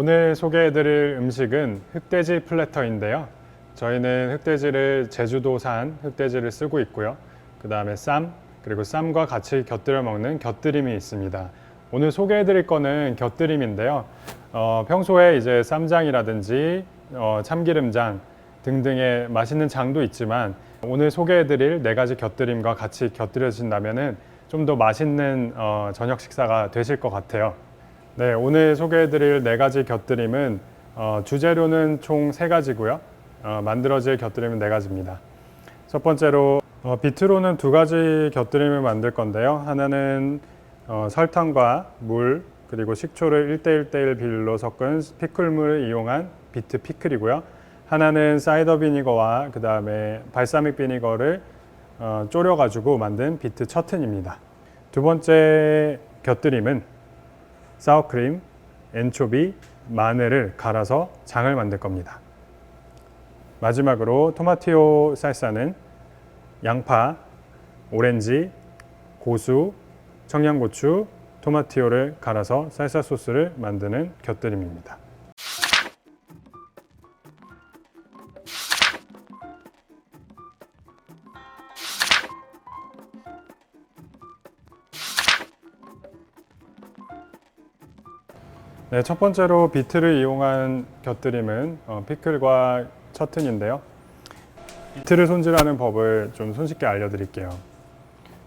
오늘 소개해드릴 음식은 흑돼지 플래터인데요. 저희는 흑돼지를 제주도산 흑돼지를 쓰고 있고요. 그 다음에 쌈, 그리고 쌈과 같이 곁들여 먹는 곁들임이 있습니다. 오늘 소개해드릴 거는 곁들임인데요. 어, 평소에 이제 쌈장이라든지 어, 참기름장 등등의 맛있는 장도 있지만 오늘 소개해드릴 네 가지 곁들임과 같이 곁들여진다면은 좀 더 맛있는 어, 저녁 식사가 되실 것 같아요. 네, 오늘 소개해드릴 네 가지 곁들임은 어, 주재료는 총 세 가지고요. 어, 만들어질 곁들임은 네 가지입니다. 첫 번째로 어, 비트로는 두 가지 곁들임을 만들 건데요. 하나는 어, 설탕과 물 그리고 식초를 1대1대1 비율로 섞은 피클물을 이용한 비트 피클이고요. 하나는 사이더 비니거와 그 다음에 발사믹 비니거를 어, 졸여가지고 만든 비트 처튼입니다. 두 번째 곁들임은 사워크림, 엔초비, 마늘을 갈아서 장을 만들 겁니다. 마지막으로 토마티오 살사는 양파, 오렌지, 고수, 청양고추, 토마티오를 갈아서 살사 소스를 만드는 곁들임입니다. 네, 첫 번째로 비트를 이용한 곁들임은 어, 피클과 처튼인데요. 비트를 손질하는 법을 좀 손쉽게 알려드릴게요.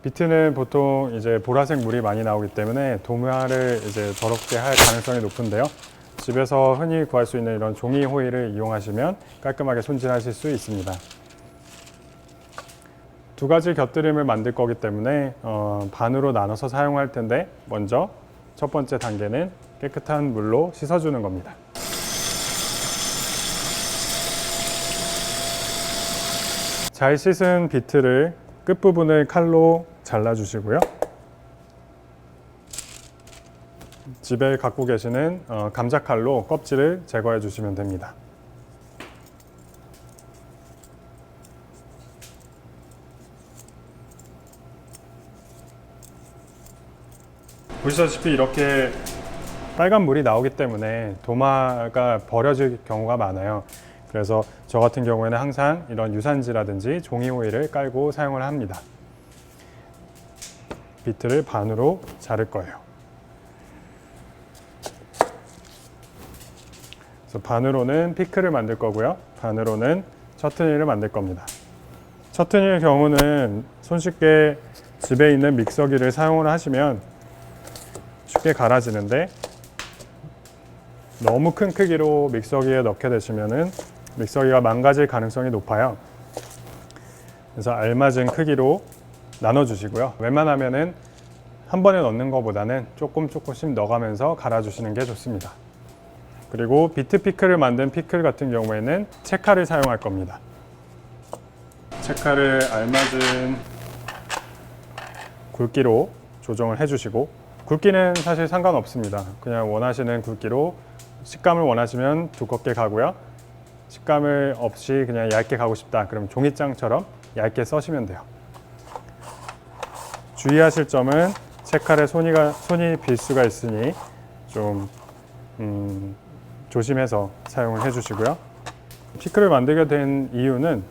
비트는 보통 이제 보라색 물이 많이 나오기 때문에 도마를 이제 더럽게 할 가능성이 높은데요. 집에서 흔히 구할 수 있는 이런 종이 호일을 이용하시면 깔끔하게 손질하실 수 있습니다. 두 가지 곁들임을 만들 거기 때문에 어, 반으로 나눠서 사용할 텐데 먼저 첫 번째 단계는 깨끗한 물로 씻어주는 겁니다. 잘 씻은 비트를 끝부분을 칼로 잘라주시고요. 집에 갖고 계시는 어, 감자칼로 껍질을 제거해 주시면 됩니다. 보시다시피 이렇게 빨간 물이 나오기 때문에 도마가 버려질 경우가 많아요. 그래서 저 같은 경우에는 항상 이런 유산지라든지 종이 호일을 깔고 사용을 합니다. 비트를 반으로 자를 거예요. 그래서 반으로는 피클을 만들 거고요. 반으로는 처트니를 만들 겁니다. 처트니의 경우는 손쉽게 집에 있는 믹서기를 사용을 하시면 쉽게 갈아지는데 너무 큰 크기로 믹서기에 넣게 되시면은 믹서기가 망가질 가능성이 높아요. 그래서 알맞은 크기로 나눠 주시고요. 웬만하면은 한 번에 넣는 것보다는 조금 조금씩 넣어가면서 갈아주시는 게 좋습니다. 그리고 비트 피클을 만든 피클 같은 경우에는 채칼을 사용할 겁니다. 채칼을 알맞은 굵기로 조정을 해주시고 굵기는 사실 상관없습니다. 그냥 원하시는 굵기로 식감을 원하시면 두껍게 가고요. 식감을 없이 그냥 얇게 가고 싶다. 그럼 종이장처럼 얇게 써시면 돼요. 주의하실 점은 채칼에 손이가, 손이 빌 수가 있으니 좀 음, 조심해서 사용을 해주시고요. 피클을 만들게 된 이유는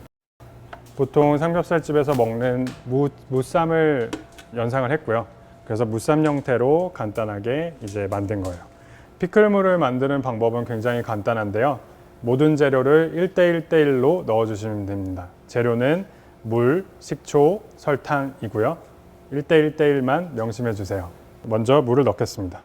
보통 삼겹살집에서 먹는 무, 무쌈을 연상을 했고요. 그래서 무쌈 형태로 간단하게 이제 만든 거예요. 피클물을 만드는 방법은 굉장히 간단한데요. 모든 재료를 1대1대1로 넣어주시면 됩니다. 재료는 물, 식초, 설탕이고요. 1대1대1만 명심해 주세요. 먼저 물을 넣겠습니다.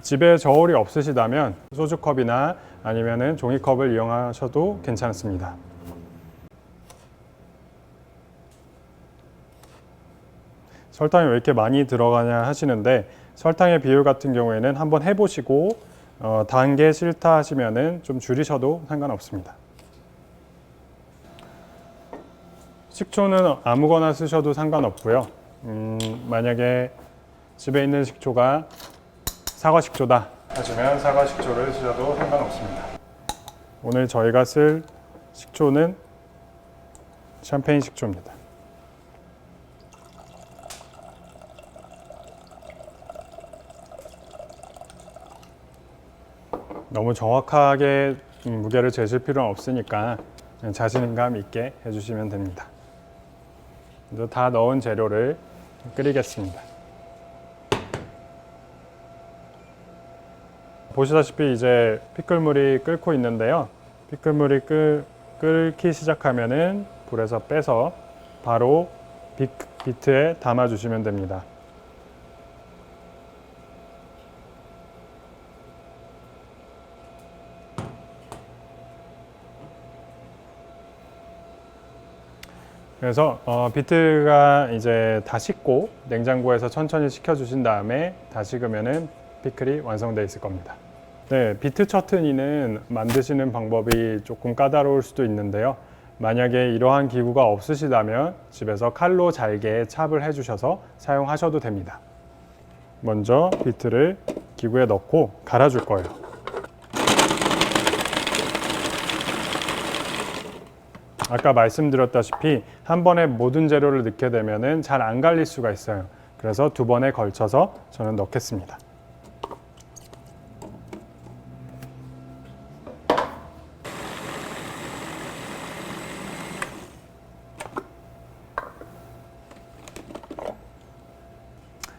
집에 저울이 없으시다면 소주컵이나 아니면 종이컵을 이용하셔도 괜찮습니다. 설탕이 왜 이렇게 많이 들어가냐 하시는데 설탕의 비율 같은 경우에는 한번 해보시고 어, 단게 싫다 하시면은 좀 줄이셔도 상관없습니다. 식초는 아무거나 쓰셔도 상관없고요. 음, 만약에 집에 있는 식초가 사과 식초다 하시면 사과 식초를 쓰셔도 상관없습니다. 오늘 저희가 쓸 식초는 샴페인 식초입니다. 너무 정확하게 음, 무게를 재실 필요는 없으니까 자신감 있게 해주시면 됩니다. 이제 다 넣은 재료를 끓이겠습니다. 보시다시피 이제 피클물이 끓고 있는데요. 피클물이 끓, 끓기 시작하면은 불에서 빼서 바로 비, 비트에 담아 주시면 됩니다. 그래서 어, 비트가 이제 다 식고 냉장고에서 천천히 식혀주신 다음에 다 식으면은 피클이 완성되어 있을 겁니다. 네, 비트 처트니는 만드시는 방법이 조금 까다로울 수도 있는데요. 만약에 이러한 기구가 없으시다면 집에서 칼로 잘게 찹을 해주셔서 사용하셔도 됩니다. 먼저 비트를 기구에 넣고 갈아줄 거예요. 아까 말씀드렸다시피 한 번에 모든 재료를 넣게 되면 잘 안 갈릴 수가 있어요. 그래서 두 번에 걸쳐서 저는 넣겠습니다.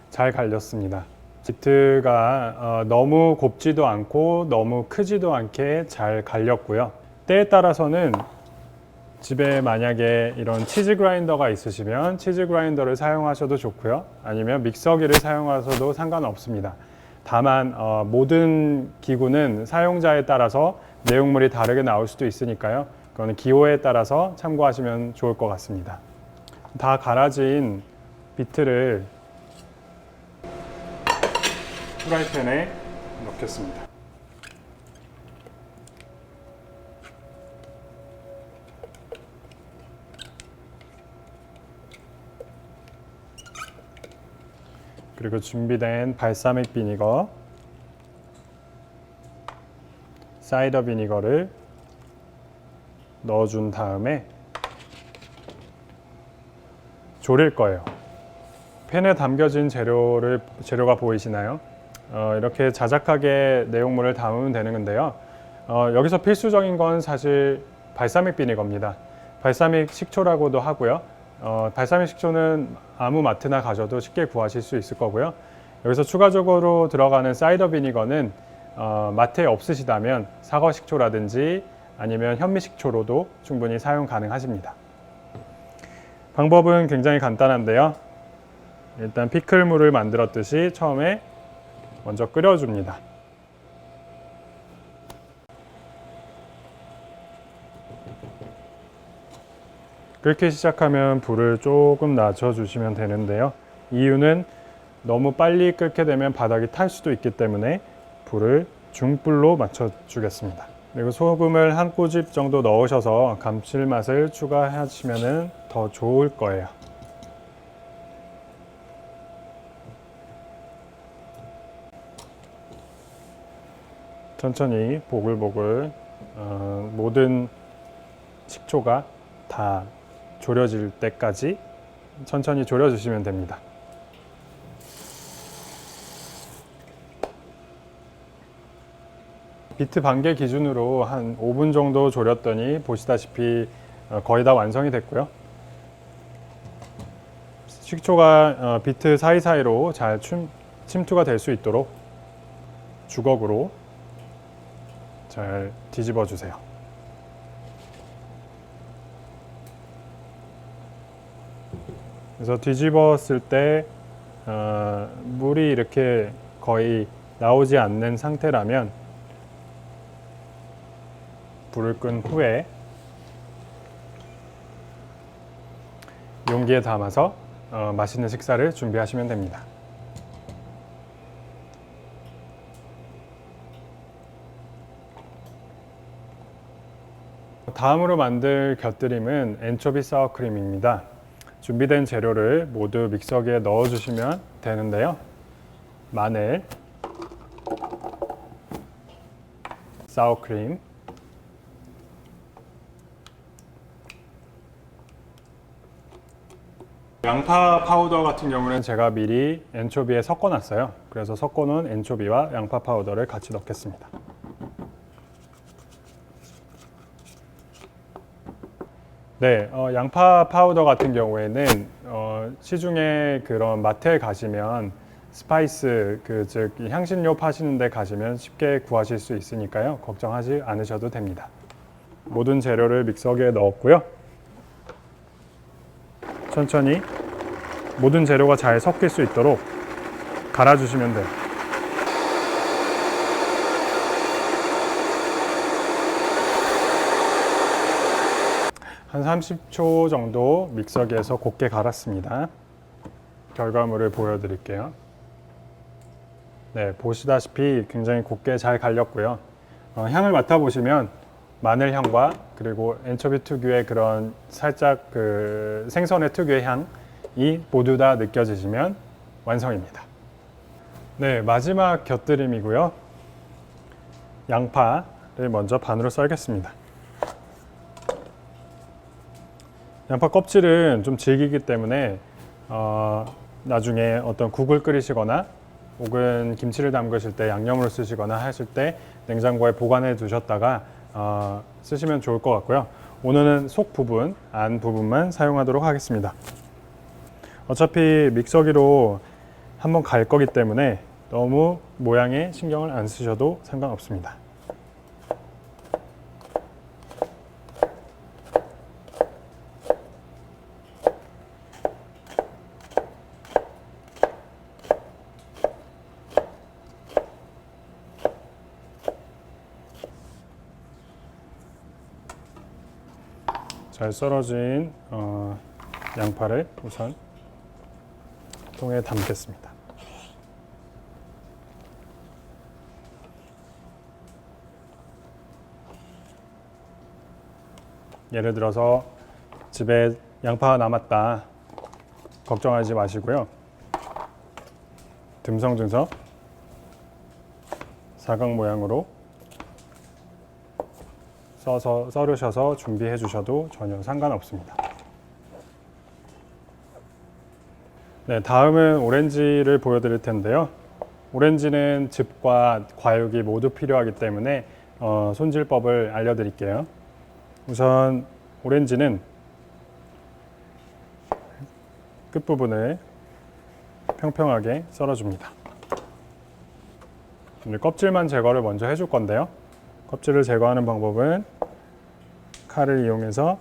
잘 갈렸습니다. 비트가 어, 너무 곱지도 않고 너무 크지도 않게 잘 갈렸고요. 때에 따라서는 집에 만약에 이런 치즈 그라인더가 있으시면 치즈 그라인더를 사용하셔도 좋고요. 아니면 믹서기를 사용하셔도 상관없습니다. 다만 어, 모든 기구는 사용자에 따라서 내용물이 다르게 나올 수도 있으니까요. 그거는 기호에 따라서 참고하시면 좋을 것 같습니다. 다 갈아진 비트를 프라이팬에 넣겠습니다. 그리고 준비된 발사믹 비니거, 사이더 비니거를 넣어준 다음에 졸일 거예요. 팬에 담겨진 재료를 재료가 보이시나요? 어, 이렇게 자작하게 내용물을 담으면 되는 건데요. 어, 여기서 필수적인 건 사실 발사믹 비니거입니다. 발사믹 식초라고도 하고요. 어, 발사믹 식초는 아무 마트나 가셔도 쉽게 구하실 수 있을 거고요. 여기서 추가적으로 들어가는 사이더 비니거는 어, 마트에 없으시다면 사과 식초라든지 아니면 현미 식초로도 충분히 사용 가능하십니다. 방법은 굉장히 간단한데요. 일단 피클물을 만들었듯이 처음에 먼저 끓여줍니다. 끓기 시작하면 불을 조금 낮춰주시면 되는데요. 이유는 너무 빨리 끓게 되면 바닥이 탈 수도 있기 때문에 불을 중불로 맞춰주겠습니다. 그리고 소금을 한 꼬집 정도 넣으셔서 감칠맛을 추가하시면 더 좋을 거예요. 천천히 보글보글 어, 모든 식초가 다 졸여질 때까지 천천히 졸여주시면 됩니다. 비트 반개 기준으로 한 5분 정도 졸였더니 보시다시피 어, 거의 다 완성이 됐고요. 식초가 어, 비트 사이사이로 잘 침, 침투가 될 수 있도록 주걱으로 잘 뒤집어 주세요. 그래서 뒤집었을 때 어, 물이 이렇게 거의 나오지 않는 상태라면 불을 끈 후에 용기에 담아서 어, 맛있는 식사를 준비하시면 됩니다. 다음으로 만들 곁들임은 엔초비 사워크림입니다. 준비된 재료를 모두 믹서기에 넣어주시면 되는데요. 마늘, 사워크림, 양파 파우더 같은 경우는 제가 미리 엔초비에 섞어놨어요. 그래서 섞어놓은 엔초비와 양파 파우더를 같이 넣겠습니다. 네, 어, 양파 파우더 같은 경우에는 어, 시중에 그런 마트에 가시면 스파이스 그 즉 향신료 파시는 데 가시면 쉽게 구하실 수 있으니까요. 걱정하지 않으셔도 됩니다. 모든 재료를 믹서기에 넣었고요. 천천히 모든 재료가 잘 섞일 수 있도록 갈아주시면 돼요. 한 30초 정도 믹서기에서 곱게 갈았습니다. 결과물을 보여드릴게요. 네, 보시다시피 굉장히 곱게 잘 갈렸고요. 어, 향을 맡아보시면 마늘 향과 그리고 엔초비 특유의 그런 살짝 그 생선의 특유의 향이 모두 다 느껴지시면 완성입니다. 네, 마지막 곁들임이고요. 양파를 먼저 반으로 썰겠습니다. 양파 껍질은 좀 질기기 때문에 어, 나중에 어떤 국을 끓이시거나 혹은 김치를 담그실 때 양념으로 쓰시거나 하실 때 냉장고에 보관해 두셨다가 어, 쓰시면 좋을 것 같고요. 오늘은 속 부분, 안 부분만 사용하도록 하겠습니다. 어차피 믹서기로 한번 갈 거기 때문에 너무 모양에 신경을 안 쓰셔도 상관없습니다. 잘 썰어진 어, 양파를 우선 통에 담겠습니다. 예를 들어서 집에 양파가 남았다 걱정하지 마시고요. 듬성듬성 사각 모양으로 써서 썰으셔서 준비해 주셔도 전혀 상관없습니다. 네, 다음은 오렌지를 보여드릴 텐데요. 오렌지는 즙과 과육이 모두 필요하기 때문에 어, 손질법을 알려드릴게요. 우선 오렌지는 끝부분을 평평하게 썰어줍니다. 껍질만 제거를 먼저 해줄 건데요. 껍질을 제거하는 방법은 칼을 이용해서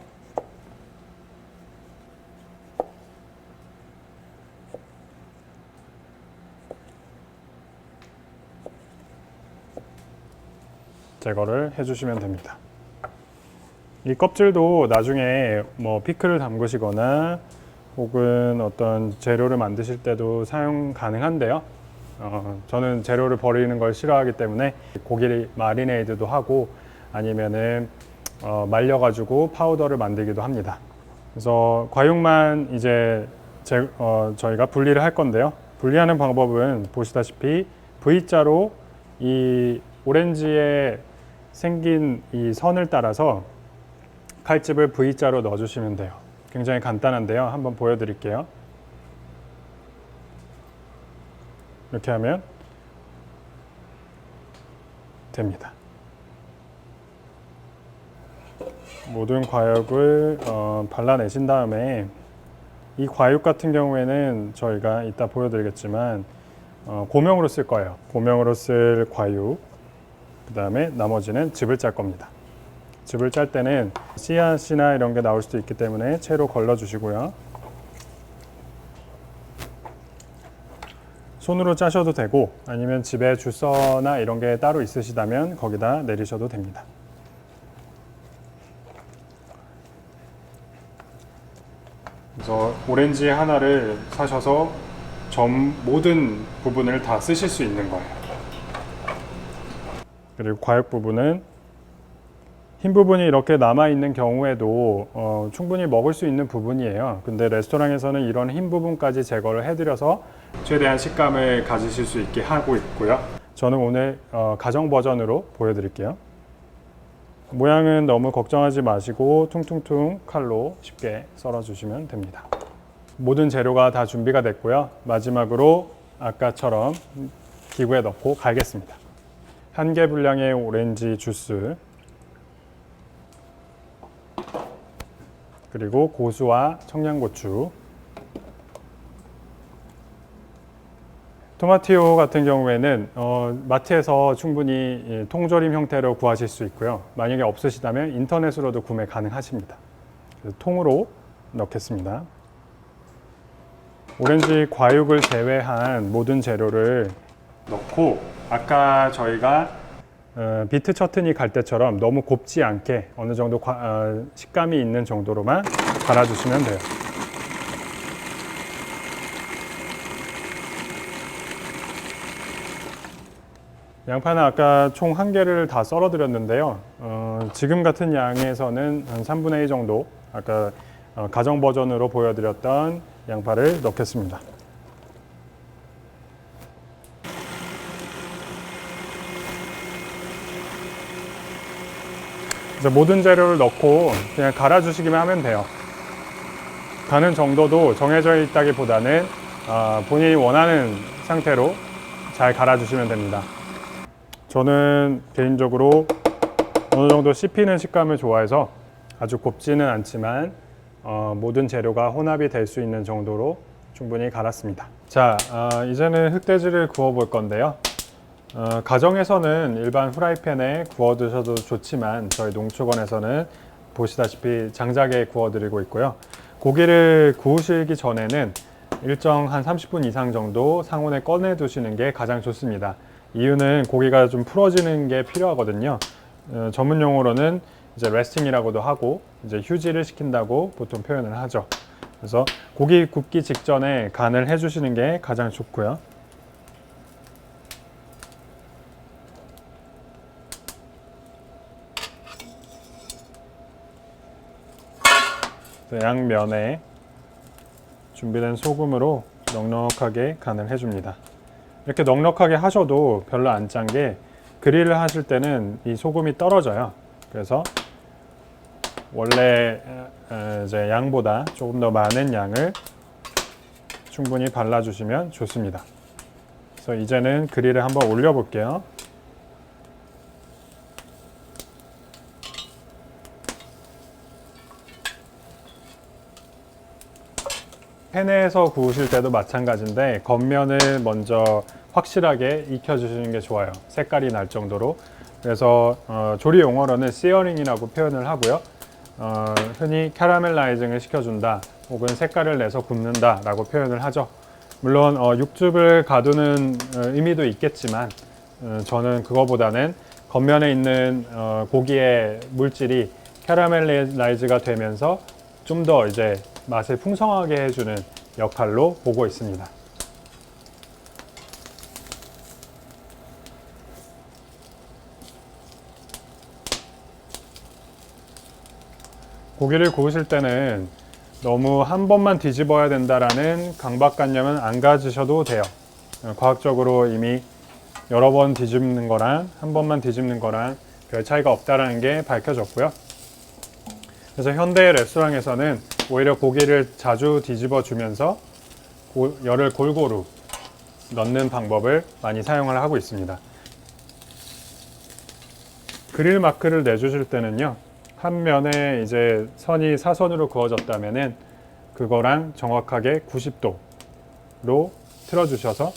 제거를 해주시면 됩니다. 이 껍질도 나중에 뭐 피클을 담그시거나 혹은 어떤 재료를 만드실 때도 사용 가능한데요. 어, 저는 재료를 버리는 걸 싫어하기 때문에 고기 마리네이드도 하고 아니면은 어, 말려가지고 파우더를 만들기도 합니다. 그래서 과육만 이제 제, 어, 저희가 분리를 할 건데요. 분리하는 방법은 보시다시피 V자로 이 오렌지에 생긴 이 선을 따라서 칼집을 V자로 넣어주시면 돼요. 굉장히 간단한데요. 한번 보여드릴게요. 이렇게 하면 됩니다. 모든 과육을 어, 발라내신 다음에 이 과육 같은 경우에는 저희가 이따 보여드리겠지만 어, 고명으로 쓸 거예요. 고명으로 쓸 과육. 그 다음에 나머지는 즙을 짤 겁니다. 즙을 짤 때는 씨앗이나 이런 게 나올 수도 있기 때문에 채로 걸러 주시고요. 손으로 짜셔도 되고 아니면 집에 주서나 이런 게 따로 있으시다면 거기다 내리셔도 됩니다. 그래서 오렌지 하나를 사셔서 점 모든 부분을 다 쓰실 수 있는 거예요. 그리고 과육 부분은 흰 부분이 이렇게 남아 있는 경우에도 어, 충분히 먹을 수 있는 부분이에요. 근데 레스토랑에서는 이런 흰 부분까지 제거를 해드려서 최대한 식감을 가지실 수 있게 하고 있고요. 저는 오늘 어, 가정 버전으로 보여드릴게요. 모양은 너무 걱정하지 마시고 퉁퉁퉁 칼로 쉽게 썰어주시면 됩니다. 모든 재료가 다 준비가 됐고요. 마지막으로 아까처럼 기구에 넣고 갈겠습니다. 한 개 분량의 오렌지 주스 그리고 고수와 청양고추 토마티오 같은 경우에는 어, 마트에서 충분히 이 통조림 형태로 구하실 수 있고요. 만약에 없으시다면 인터넷으로도 구매 가능하십니다. 통으로 넣겠습니다. 오렌지 과육을 제외한 모든 재료를 넣고 아까 저희가 어, 비트 처트니 갈 때처럼 너무 곱지 않게 어느 정도 과- 어, 식감이 있는 정도로만 갈아주시면 돼요. 양파는 아까 총 한 개를 다 썰어 드렸는데요. 어, 지금 같은 양에서는 한 3분의 2 정도 아까 어, 가정 버전으로 보여드렸던 양파를 넣겠습니다. 이제 모든 재료를 넣고 그냥 갈아주시기만 하면 돼요. 가는 정도도 정해져 있다기보다는 아, 본인이 원하는 상태로 잘 갈아주시면 됩니다. 저는 개인적으로 어느 정도 씹히는 식감을 좋아해서 아주 곱지는 않지만 어, 모든 재료가 혼합이 될 수 있는 정도로 충분히 갈았습니다. 자, 아, 이제는 흑돼지를 구워 볼 건데요. 어, 가정에서는 일반 후라이팬에 구워 드셔도 좋지만 저희 농축원에서는 보시다시피 장작에 구워 드리고 있고요. 고기를 구우시기 전에는 일정 한 30분 이상 정도 상온에 꺼내 두시는 게 가장 좋습니다. 이유는 고기가 좀 풀어지는 게 필요하거든요. 어, 전문 용어로는 이제 레스팅이라고도 하고 이제 휴지를 시킨다고 보통 표현을 하죠. 그래서 고기 굽기 직전에 간을 해주시는 게 가장 좋고요. 양면에 준비된 소금으로 넉넉하게 간을 해줍니다. 이렇게 넉넉하게 하셔도 별로 안 짠 게 그릴을 하실 때는 이 소금이 떨어져요. 그래서 원래 어, 이제 양보다 조금 더 많은 양을 충분히 발라주시면 좋습니다. 그래서 이제는 그릴을 한번 올려볼게요. 팬에서 구우실 때도 마찬가지인데 겉면을 먼저 확실하게 익혀주시는 게 좋아요. 색깔이 날 정도로. 그래서 어, 조리 용어로는 시어링이라고 표현을 하고요. 어, 흔히 캐러멜라이징을 시켜준다 혹은 색깔을 내서 굽는다 라고 표현을 하죠. 물론 어, 육즙을 가두는 어, 의미도 있겠지만 어, 저는 그거보다는 겉면에 있는 어, 고기의 물질이 캐러멜라이즈가 되면서 좀 더 이제 맛을 풍성하게 해주는 역할로 보고 있습니다. 고기를 구우실 때는 너무 한 번만 뒤집어야 된다라는 강박관념은 안 가지셔도 돼요. 어, 과학적으로 이미 여러 번 뒤집는 거랑 한 번만 뒤집는 거랑 별 차이가 없다라는 게 밝혀졌고요. 그래서 현대 레스토랑에서는 오히려 고기를 자주 뒤집어 주면서 고- 열을 골고루 넣는 방법을 많이 사용을 하고 있습니다. 그릴 마크를 내주실 때는요, 한 면에 이제 선이 사선으로 그어졌다면은 그거랑 정확하게 90도로 틀어주셔서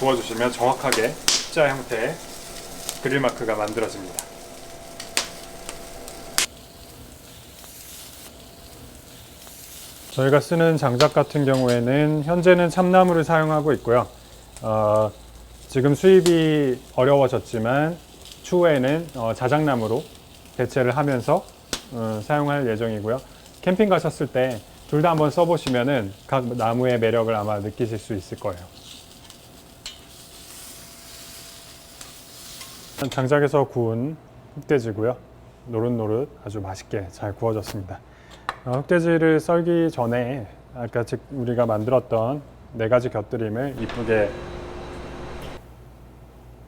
구워주시면 정확하게 십자 형태의 그릴 마크가 만들어집니다. 저희가 쓰는 장작 같은 경우에는 현재는 참나무를 사용하고 있고요. 어, 지금 수입이 어려워졌지만 추후에는 어, 자작나무로 대체를 하면서 어, 사용할 예정이고요. 캠핑 가셨을 때 둘 다 한번 써보시면은 각 나무의 매력을 아마 느끼실 수 있을 거예요. 장작에서 구운 흑돼지고요. 노릇노릇 아주 맛있게 잘 구워졌습니다. 어, 흑돼지를 썰기 전에 아까 즉 우리가 만들었던 네 가지 곁들임을 이쁘게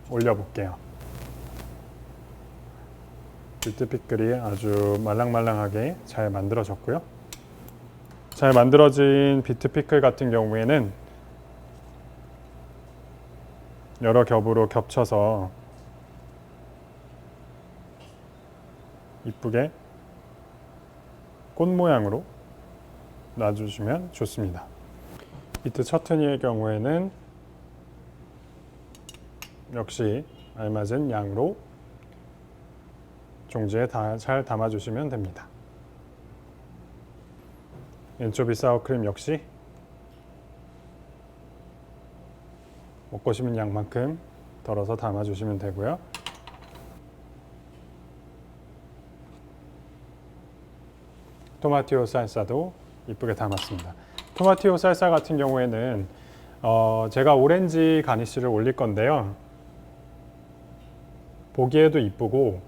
올려볼게요. 비트 피클이 아주 말랑말랑하게 잘 만들어졌고요. 잘 만들어진 비트 피클 같은 경우에는 여러 겹으로 겹쳐서 이쁘게 꽃 모양으로 놔주시면 좋습니다. 비트 처트니의 경우에는 역시 알맞은 양으로 종지에 다, 잘 담아주시면 됩니다. 엔초비 사워크림 역시 먹고 싶은 양만큼 덜어서 담아주시면 되고요. 토마티오 살사도 이쁘게 담았습니다. 토마티오 살사 같은 경우에는 어, 제가 오렌지 가니쉬를 올릴 건데요. 보기에도 이쁘고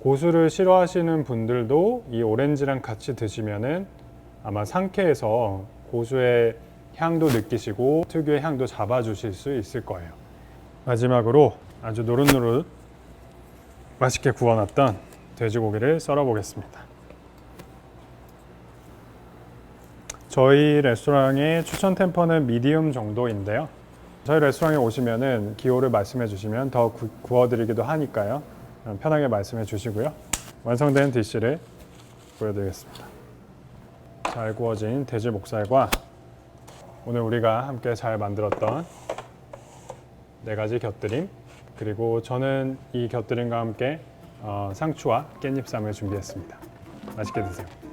고수를 싫어하시는 분들도 이 오렌지랑 같이 드시면은 아마 상쾌해서 고수의 향도 느끼시고 특유의 향도 잡아주실 수 있을 거예요. 마지막으로 아주 노릇노릇 맛있게 구워놨던 돼지고기를 썰어 보겠습니다. 저희 레스토랑의 추천 템퍼는 미디움 정도인데요. 저희 레스토랑에 오시면은 기호를 말씀해 주시면 더 구, 구워드리기도 하니까요. 편하게 말씀해 주시고요. 완성된 디쉬를 보여드리겠습니다. 잘 구워진 돼지 목살과 오늘 우리가 함께 잘 만들었던 네 가지 곁들임 그리고 저는 이 곁들임과 함께 어, 상추와 깻잎쌈을 준비했습니다. 맛있게 드세요.